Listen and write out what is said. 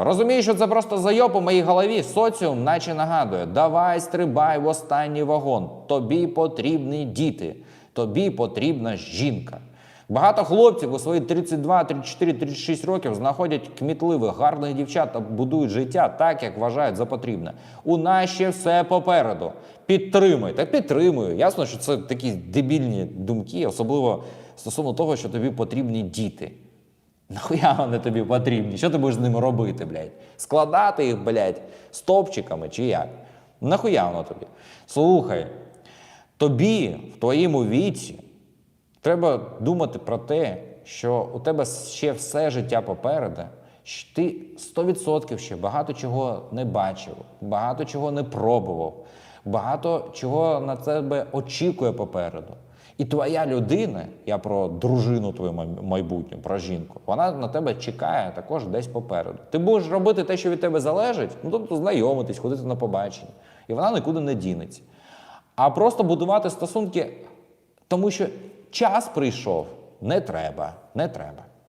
Розумію, що це просто зайоб у моїй голові. Соціум, наче нагадує: давай стрибай в останній вагон. Тобі потрібні діти, тобі потрібна жінка. Багато хлопців у свої 32, 34, 36 років знаходять кмітливих, гарних дівчат та будують життя так, як вважають за потрібне. У нас ще все попереду. Підтримуй. Так підтримую. Ясно, що це такі дебільні думки, особливо стосовно того, що тобі потрібні діти. Нахуя вони тобі потрібні? Що ти будеш з ними робити, блядь? Складати їх, блядь, стовпчиками чи як? Нахуя воно тобі? Слухай, тобі в твоєму віці треба думати про те, що у тебе ще все життя попереду, ти 100% ще багато чого не бачив, багато чого не пробував, багато чого на тебе очікує попереду. І твоя людина, я про дружину твою майбутню, про жінку, вона на тебе чекає також десь попереду. Ти будеш робити те, що від тебе залежить, ну тобто знайомитись, ходити на побачення. І вона нікуди не дінеться. А просто будувати стосунки, тому що час прийшов, не треба, не треба.